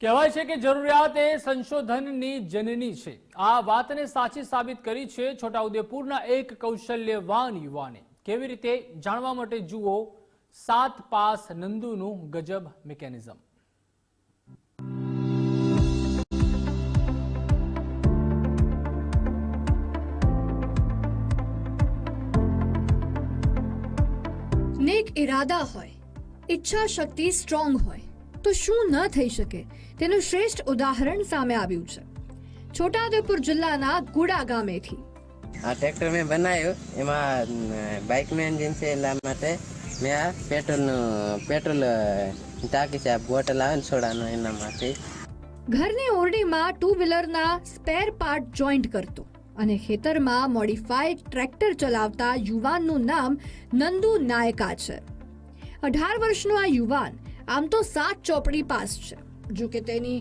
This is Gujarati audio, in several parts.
કહેવાય છે કે જરૂરિયાત એ સંશોધનની જનની છે. આ વાતને સાચી સાબિત કરી છે છોટાઉદેપુરના એક કૌશલ્યવાન યુવાને. કેવી રીતે? જાણવા માટે જુઓ, સાત પાસ નંદુનું ગજબ મિકેનિઝમ. નેક ઇરાદા હોય ઈચ્છા શક્તિ સ્ટ્રોંગ હોય તો શું ન થઈ શકે? તેનું શ્રેષ્ઠ ઉદાહરણ સામે આવ્યું છે. છોટાઉદેપુર જિલ્લાના ગુડા ગામેથી. આ ટ્રેક્ટર મેં બનાવ્યું. એમાં બાઇકનું એન્જિન છે એટલા માટે મેં આ પેટ્રોલનું પેટ્રોલ ટાંકી છે આ બોટલ આવે ને સોડાનો એના માટે. ઘરની ઓરડીમાં ટુ વ્હીલરના સ્પેર પાર્ટ જોઈન્ટ કરતો અને ખેતરમાં મોડિફાઈડ ટ્રેક્ટર ચલાવતા યુવાનનું નામ નંદુ નાયકા છે. અઢાર વર્ષનો આ યુવાન આમ તો સાત ચોપડી પાસ છે. જો કે તેની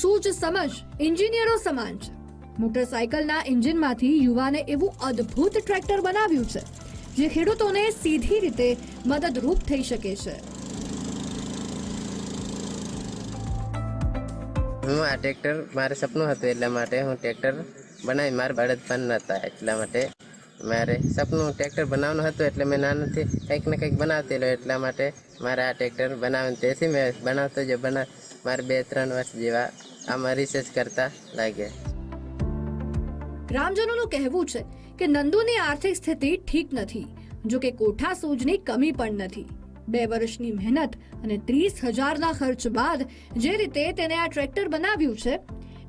સૂચ સમજ એન્જિનિયરો સમાન છે. મોટરસાયકલના એન્જિનમાંથી યુવાને એવું અદ્ભુત ટ્રેક્ટર બનાવ્યું છે, જે ખેડૂતોને સીધી રીતે મદદરૂપ થઈ શકે છે. હું આ ટ્રેક્ટર મારે સપનું હતું એટલા માટે હું ટ્રેક્ટર બનાવી, મારા બળદ પણ નહોતા એટલા માટે મારે સપનું ટ્રેક્ટર બનાવવાનું હતું એટલે મેં નાનાથી કંઈક ને કંઈક બનાવતેલો એટલા માટે મારે આ ટ્રેક્ટર બનાવવાનું. તેથી મેં બનાવતો જ બના મારે બે, ત્રણ વર્ષ જેવા આમાં રિસર્ચ કરતા લાગ્યા. રામજનોનું કહેવું છે કે નંદુની આર્થિક સ્થિતિ ઠીક નથી, જો કે કોઠા સૂજની કમી પણ નથી. બે વર્ષની મહેનત અને ત્રીસ હજારના ખર્ચ બાદ જે રીતે તેને આ ટ્રેક્ટર બનાવ્યું છે,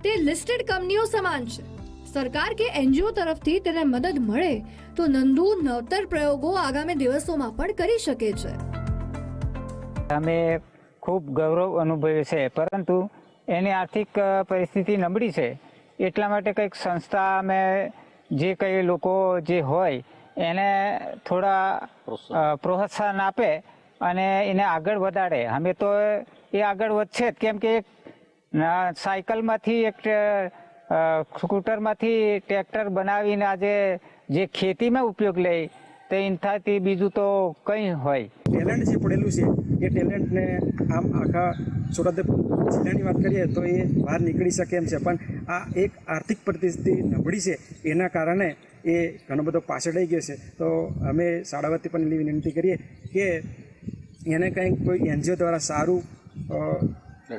તે લિસ્ટેડ કંપનીઓ સમાન છે. સરકાર કે એનજીઓ તરફથી તેને મદદ મળે તો નંદુ નવતર પ્રયોગો આગામી દિવસોમાં પણ કરી શકે છે. અમે ખૂબ ગૌરવ અનુભવ્યું છે, પરંતુ એની આર્થિક પરિસ્થિતિ નબળી છે. એટલા માટે કંઈક સંસ્થા અમે જે કંઈ લોકો જે હોય એને થોડા પ્રોત્સાહન આપે અને એને આગળ વધારે. અમે તો એ આગળ વધશે જ. કેમ કે સાયકલમાંથી એક સ્કૂટરમાંથી ટ્રેક્ટર બનાવીને આજે જે ખેતીમાં ઉપયોગ લે, તે ઇન્થાથી બીજું તો કંઈ હોય. ટેલેન્ટ જે પડેલું છે, એ ટેલેન્ટને આમ આખા સુરત જિલ્લાની વાત કરીએ તો એ બહાર નીકળી શકે એમ છે. પણ આ એક આર્થિક પરિસ્થિતિ નબળી છે, એના કારણે એ ઘણો બધો પાછળ રહી ગયો છે. તો અમે શાળાવતી પણ એવી વિનંતી કરીએ કે એને કંઈક કોઈ એનજીઓ દ્વારા સારું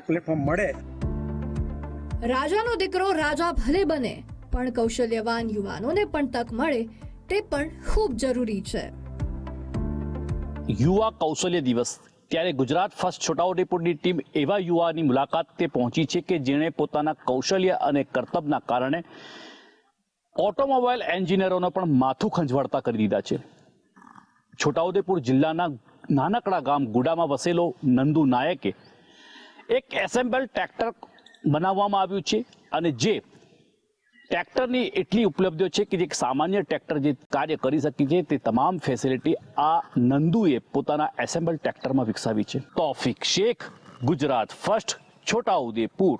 પ્લેટફોર્મ મળે. રાજાનો દીકરો રાજા ભલે બને, પણ કૌશલ્યવાન યુવાનોને પણ તક મળે તે પણ ખૂબ જરૂરી છે. યુવા કૌશલ્ય દિવસ. ત્યારે ગુજરાત ફર્સ્ટ છોટાઉદેપુરની ટીમ એવા યુવાની મુલાકાતે પહોંચી છે કે જેણે પોતાના કૌશલ્ય અને કર્તવ્યના કારણે ઓટોમોબાઈલ એન્જિનિયરોને પણ માથું ખંજવાળતા કરી દીધા છે. છોટાઉદેપુર જિલ્લાના નાનકડા ગામ ગુડામાં વસેલો નંદુ નાયકે એક એસેમ્બલ ટ્રેક્ટર બનાવવામાં આવ્યું છે અને જે ટ્રેક્ટરની એટલી ઉપલબ્ધિઓ છે કે જે એક સામાન્ય ટ્રેક્ટર જે કાર્ય કરી શકે છે તે તમામ ફેસિલિટી આ નંદુએ પોતાના એસેમ્બલ ટ્રેક્ટરમાં વિકસાવી છે. તોફિક શેખ, ગુજરાત ફર્સ્ટ છોટાઉદેપુર.